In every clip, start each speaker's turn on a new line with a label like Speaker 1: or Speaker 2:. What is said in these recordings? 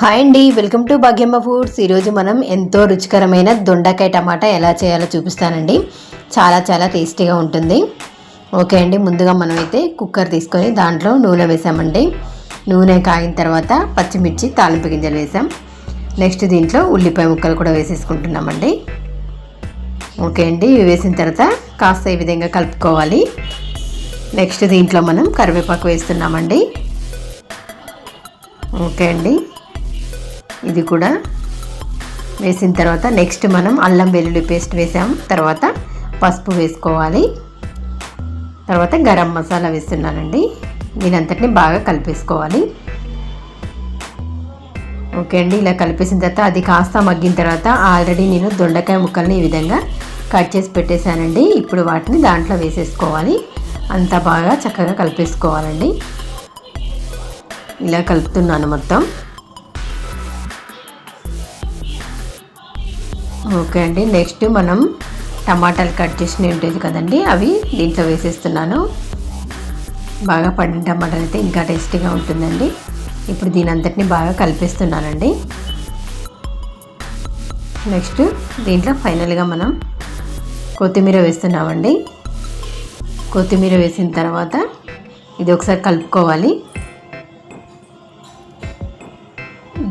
Speaker 1: Hi అండి welcome to Bhagyamma foods. ఈరోజు మనం ఎంతో రుచికరమైన దొండకాయ టమాటా ఎలా చేయాలో చూపిస్తానండి. చాలా చాలా టేస్టీగా ఉంటుంది. ఓకే అండి ముందుగా మనమైతే కుక్కర్ తీసుకొని దాంట్లో నూనె వేసామండి. నూనె కాగిన తర్వాత పచ్చిమిర్చి తాలింపు గింజలు వేసాం. నెక్స్ట్ దీంట్లో ఉల్లిపాయ ముక్కలు కూడా వేసేసుకుంటున్నామండి. ఓకే అండి ఇవి వేసిన తర్వాత కాస్త ఈ విధంగా కలుపుకోవాలి. నెక్స్ట్ దీంట్లో మనం కరివేపాకు వేస్తున్నామండి. ఓకే అండి. ఇది కూడా వేసిన తర్వాత నెక్స్ట్ మనం అల్లం వెల్లుల్లి పేస్ట్ వేసాం తర్వాత పసుపు వేసుకోవాలి. తర్వాత గరం మసాలా వేస్తున్నానండి. దీనంతటిని బాగా కలిపేసుకోవాలి. ఓకే అండి ఇలా కలిపేసిన తర్వాత అది కాస్త మగ్గిన తర్వాత ఆల్రెడీ నేను దొండకాయ ముక్కల్ని ఈ విధంగా కట్ చేసి పెట్టేశానండి. ఇప్పుడు వాటిని దాంట్లో వేసేసుకోవాలి. అంతా బాగా చక్కగా కలిపేసుకోవాలండి. ఇలా కలుపుతున్నాను మొత్తం. ఓకే అండి. నెక్స్ట్ మనం టమాటాలు కట్ చేసినవి ఉంటుంది కదండి అవి దీంట్లో వేసేస్తున్నాను. బాగా పండిన టమాటాలు అయితే ఇంకా టేస్టీగా ఉంటుందండి. ఇప్పుడు దీని అంతటిని బాగా కలిపిస్తున్నానండి. నెక్స్ట్ దీంట్లో ఫైనల్గా మనం కొత్తిమీర వేస్తున్నామండి. కొత్తిమీర వేసిన తర్వాత ఇది ఒకసారి కలుపుకోవాలి.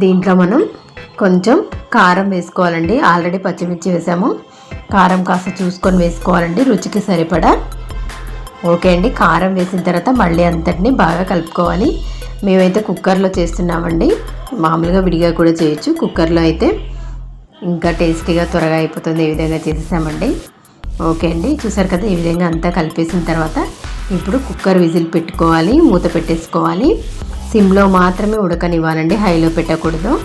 Speaker 1: దీంట్లో మనం కొంచెం కారం వేసుకోవాలండి. ఆల్రెడీ పచ్చిమిర్చి వేసాము. కారం కాస్త చూసుకొని వేసుకోవాలండి. రుచికి సరిపడా. ఓకే అండి. కారం వేసిన తర్వాత మళ్ళీ అంతటిని బాగా కలుపుకోవాలి. మేమైతే కుక్కర్లో చేస్తున్నామండి. మామూలుగా విడిగా కూడా చేయొచ్చు. కుక్కర్లో అయితే ఇంకా టేస్టీగా త్వరగా అయిపోతుంది. ఈ విధంగా చేసేసామండి. ఓకే అండి. చూసారు కదా ఈ విధంగా అంతా కలిపేసిన తర్వాత ఇప్పుడు కుక్కర్ విజిల్ పెట్టుకోవాలి. మూత పెట్టేసుకోవాలి. సిమ్లో మాత్రమే ఉడకనివ్వాలండి. హైలో పెట్టకూడదు.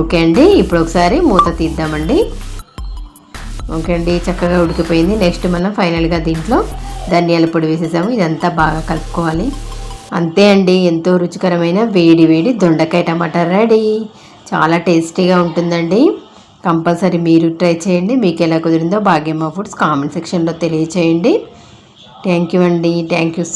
Speaker 1: ఓకే అండి ఇప్పుడు ఒకసారి మూత తీద్దామండి. ఓకే అండి చక్కగా ఉడికిపోయింది. నెక్స్ట్ మనం ఫైనల్గా దీంట్లో ధనియాల పొడి వేసేసాము. ఇదంతా బాగా కలుపుకోవాలి. అంతే అండి ఎంతో రుచికరమైన వేడి వేడి దొండకాయ టమాటా రెడీ. చాలా టేస్టీగా ఉంటుందండి. కంపల్సరీ మీరు ట్రై చేయండి. మీకు ఎలా కుదిరిందో భాగ్యమ్మ ఫుడ్స్ కామెంట్ సెక్షన్లో తెలియచేయండి. థ్యాంక్ యూ అండి. Thank you